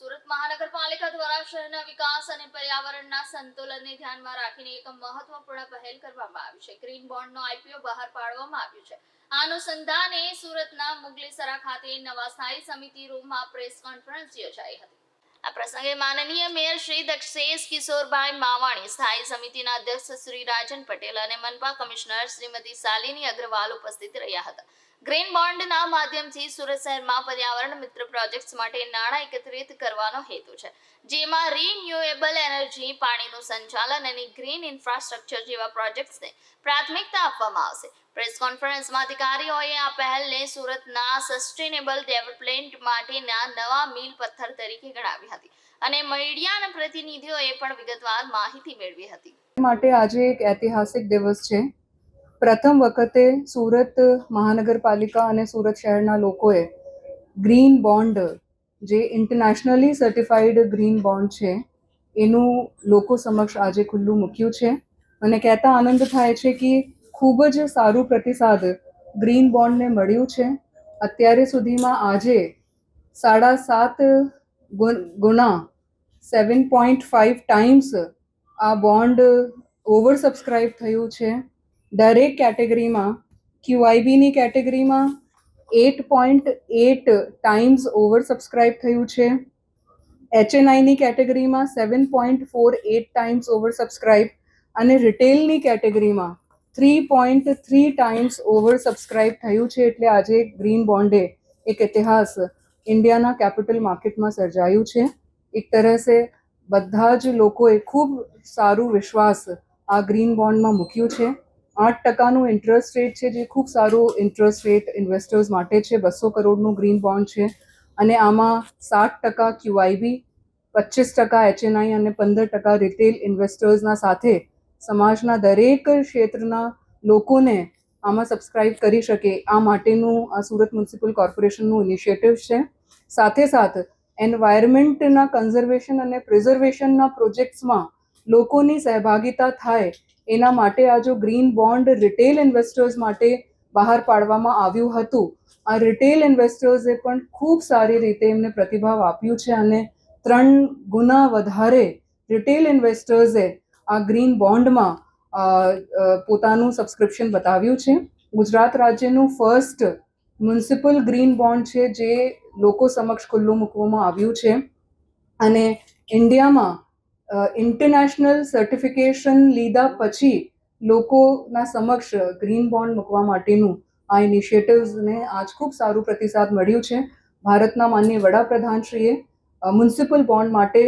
સુરત મહાનગરપાલિકા દ્વારા શહેરના વિકાસ અને પર્યાવરણના સંતુલનને ધ્યાનમાં રાખીને એક મહત્વપૂર્ણ પહેલ કરવામાં આવી છે. ગ્રીન બોન્ડનો આઈપીઓ બહાર પાડવામાં આવ્યો છે. આ અનુસંધાને સુરતના મુગલીસરા ખાતે નવા સ્થાયી સમિતિ રૂમમાં પ્રેસ કોન્ફરન્સ યોજાઈ હતી. આ પ્રસંગે માનનીય મેયર શ્રી દક્ષેશ કિશોરભાઈ માવાણી, સ્થાયી સમિતિના અધ્યક્ષ શ્રી રાજન પટેલ અને મનપા કમિશનર શ્રીમતી શાલિની અગ્રવાલ ઉપસ્થિત રહ્યા હતા. ગ્રીન બોન્ડના માધ્યમથી સુરત શહેરમાં પર્યાવરણ મિત્ર પ્રોજેક્ટ્સ માટે નાણાં એકત્રિત કરવાનો હેતુ છે, જેમાં રિન્યુએબલ એનર્જી, પાણીનું સંચાલન અને ગ્રીન ઇન્ફ્રાસ્ટ્રક્ચર જેવા પ્રોજેક્ટ્સને પ્રાથમિકતા આપવામાં આવશે. પ્રેસ કોન્ફરન્સમાં અધિકારીઓએ આ પહેલને સુરતના સસ્ટેનેબલ ડેવલપમેન્ટ માટેના નવા મીલ પથ્થર તરીકે ગણાવી હતી અને મીડિયાના પ્રતિનિધિઓએ પણ વિગતવાર માહિતી મેળવી હતી. માટે આજે એક ઐતિહાસિક દિવસ છે. પ્રથમ વખતે સુરત મહાનગરપાલિકા અને સુરત શહેરના લોકોએ ગ્રીન બોન્ડ, જે ઇન્ટરનેશનલી સર્ટિફાઈડ ગ્રીન બોન્ડ છે એનું લોકો સમક્ષ આજે ખુલ્લું મૂક્યું છે. મને કહેતા આનંદ થાય છે કે ખૂબ જ સારું પ્રતિસાદ ગ્રીન બોન્ડને મળ્યું છે. અત્યારે સુધીમાં આજે સાડા સાત ગુણ- સેવન પોઈન્ટ ફાઇવ ટાઈમ્સ આ બોન્ડ ઓવર સબસ્ક્રાઇબ થયું છે. દરેક કેટેગરીમાં ક્યુઆઈબીની કેટેગરીમાં eight point eight times oversubscribe થયું છે. એચએનઆઈની કેટેગરીમાં seven point four eight times oversubscribe અને રિટેલની કેટેગરીમાં three point three times oversubscribe થયું છે એટલે આજે ગ્રીન બોન્ડે એક ઇતિહાસ ઇન્ડિયાના કેપિટલ માર્કેટમાં સર્જાયું છે. એક તરહ સે બધા જ લોકોએ ખૂબ સારું વિશ્વાસ આ ગ્રીન બોન્ડમાં મૂક્યું છે. આઠ ટકાનું ઇન્ટરેસ્ટ રેટ છે જે ખૂબ સારું ઇન્ટરેસ્ટ રેટ ઇન્વેસ્ટર્સ માટે છે. બસો કરોડનું ગ્રીન બોન્ડ છે. અને આમાં સાત ટકા ક્યુઆઈબી પચીસ ટકા એચએનઆઈ અને પંદર ટકા રિટેલ ઇન્વેસ્ટર્સના સાથે સમાજના દરેક ક્ષેત્રના લોકોને આમાં સબસ્ક્રાઇબ કરી શકે. આ માટેનું આ સુરત મ્યુનિસિપલ કોર્પોરેશનનું ઇનિશિયેટિવ છે. સાથે સાથ એન્વાયરમેન્ટના કન્ઝર્વેશન અને પ્રિઝર્વેશનના પ્રોજેક્ટ્સમાં લોકોની સહભાગિતા થાય. એના માટે આ જો ગ્રીન બોન્ડ રિટેલ ઇન્વેસ્ટર્સ માટે બહાર પાડવામાં આવ્યું હતું. આ રિટેલ ઇન્વેસ્ટર્સે પણ ખૂબ સારી રીતે એમને પ્રતિભાવ આપ્યું છે અને ત્રણ ગુના વધારે રિટેલ ઇન્વેસ્ટર્સે આ ગ્રીન બોન્ડમાં પોતાનું સબસ્ક્રિપ્શન બતાવ્યું છે. ગુજરાત રાજ્યનું ફર્સ્ટ મ્યુનિસિપલ ગ્રીન બોન્ડ છે જે લોકો સમક્ષ ખુલ્લું મૂકવામાં આવ્યું છે. અને ઇન્ડિયામાં ઇન્ટરનેશનલ સર્ટિફિકેશન લીધા પછી લોકોના સમક્ષ ગ્રીન બોન્ડ મૂકવા માટેનું આ ઇનિશિયેટિવ્સને આજ ખૂબ સારું પ્રતિસાદ મળ્યું છે. ભારતના માનનીય વડાપ્રધાનશ્રીએ મ્યુનિસિપલ બોન્ડ માટે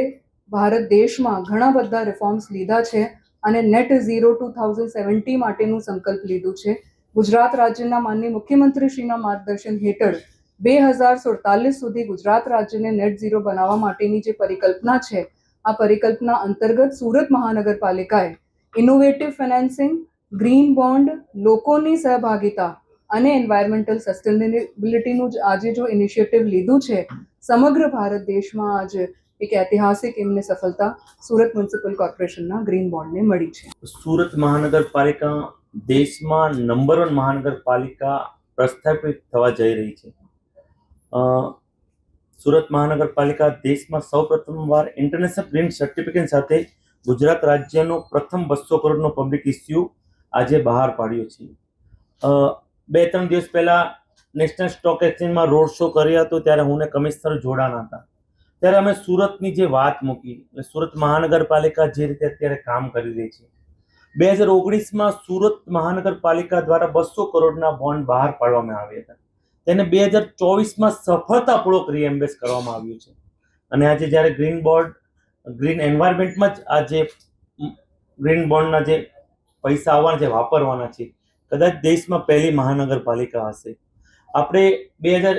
ભારત દેશમાં ઘણા બધા રિફોર્મ્સ લીધા છે અને net zero two thousand seventy માટેનું સંકલ્પ લીધું છે. ગુજરાત રાજ્યના માનનીય મુખ્યમંત્રીશ્રીના માર્ગદર્શન હેઠળ બે હજાર સુડતાલીસ સુધી ગુજરાત રાજ્યને નેટ ઝીરો બનાવવા માટેની જે પરિકલ્પના છે, આ પરિકલ્પના અંતર્ગત સુરત મહાનગરપાલિકાએ ઇનોવેટિવ ફાઇનાન્સિંગ ગ્રીન બોન્ડ લોકોની સહભાગિતા અને એન્વાયરમેન્ટલ સસ્ટેનેબિલિટીનું જ આજે જો ઇનિશિયેટિવ લીધું છે, સમગ્ર ભારત દેશમાં આજ એક ઐતિહાસિક એમને સફળતા સુરત મ્યુનિસિપલ કોર્પોરેશનના ગ્રીન બોન્ડને મળી છે. સુરત મહાનગરપાલિકા દેશમાં નંબર વન મહાનગરપાલિકા પ્રસ્થાપિત થવા જઈ રહી છે. સુરત મહાનગરપાલિકા દેશમાં સૌપ્રથમવાર ઇન્ટરનેશનલ ગ્રીન સર્ટિફિકેટ સાથે ગુજરાત રાજ્યનો પ્રથમ બસો કરોડનો પબ્લિક ઇસ્યુ આજે બહાર પાડ્યો છે. બે ત્રણ દિવસ પહેલાં નેશનલ સ્ટોક એક્સચેન્જમાં રોડ શો કર્યો હતો, ત્યારે હું કમિશનર જોડાણા હતા. ત્યારે અમે સુરતની જે વાત મૂકી સુરત મહાનગરપાલિકા જે રીતે અત્યારે કામ કરી રહી છે. બે હજાર ઓગણીસમાં સુરત મહાનગરપાલિકા દ્વારા બસો કરોડના બોન્ડ બહાર પાડવામાં આવ્યા હતા. તેને બે હજાર ચોવીસમાં સફળતાપૂર્વક રીએમ્બેસ કરવામાં આવ્યું છે. અને આજે જ્યારે ગ્રીન બોર્ડ ગ્રીન એન્વાયરમેન્ટમાં જ આ જે ગ્રીન બોન્ડના જે પૈસા આવવાના છે, વાપરવાના છે, કદાચ દેશમાં પહેલી મહાનગરપાલિકા હશે. આપણે બે હજાર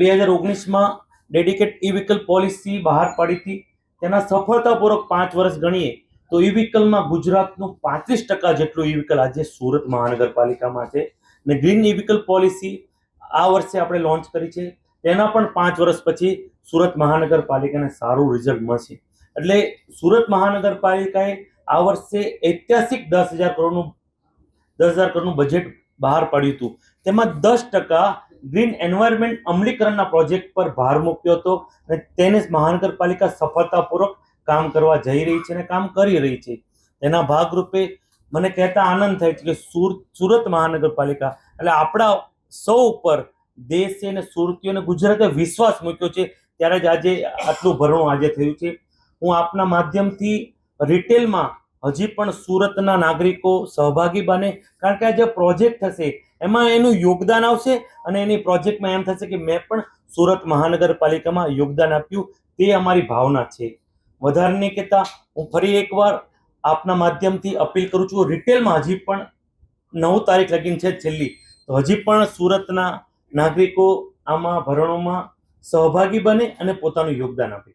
બે હજાર ઓગણીસમાં ડેડિકેટ ઈ વ્હીકલ પોલિસી બહાર પાડી હતી. તેના સફળતાપૂર્વક પાંચ વર્ષ ગણીએ તો ઈ વ્હીકલમાં ગુજરાતનું પાંત્રીસ ટકા જેટલું ઈ વ્હીકલ આજે સુરત મહાનગરપાલિકામાં છે. ને ગ્રીન ઈ વ્હીકલ પોલિસી આ વર્ષે આપણે લોન્ચ કરી છે. તેના પણ પાંચ વર્ષ પછી સુરત મહાનગરપાલિકાને સારું રિઝલ્ટ મળશે. એટલે સુરત મહાનગરપાલિકાએ આ વર્ષે ઐતિહાસિક દસ હજાર કરોડનું, દસ હજાર કરોડનું બજેટ બહાર પાડ્યું હતું. તેમાં દસ ટકા ગ્રીન એન્વાયરમેન્ટ અમલીકરણના પ્રોજેક્ટ પર ભાર મૂક્યો હતો અને તેને મહાનગરપાલિકા સફળતાપૂર્વક કામ કરવા જઈ રહી છે અને કામ કરી રહી છે. તેના ભાગરૂપે મને કહેતા આનંદ થાય છે કે સુર, સુરત મહાનગરપાલિકા, એટલે આપણા સૌ ઉપર દેશે અને સુરતીઓને ગુજરાતે વિશ્વાસ મૂક્યો છે ત્યારે જ આજે આટલું ભરણું આજે થયું છે. હું આપના માધ્યમથી રિટેલમાં હજી પણ સુરતના નાગરિકો સહભાગી બને, કારણ કે આ જે પ્રોજેક્ટ થશે, એમાં એનું યોગદાન આવશે અને એની પ્રોજેક્ટમાં એમ થશે કે મેં પણ સુરત મહાનગરપાલિકામાં યોગદાન આપ્યું, તે અમારી ભાવના છે. વધારે નહીં કહેતા, હું ફરી એકવાર આપના માધ્યમથી અપીલ કરું છું, રિટેલમાં હજી પણ નવ તારીખ લગીન છે છેલ્લી, તો હજી પણ સુરતના નાગરિકો આમાં ભરણોમાં સહભાગી બને અને પોતાનું યોગદાન આપે.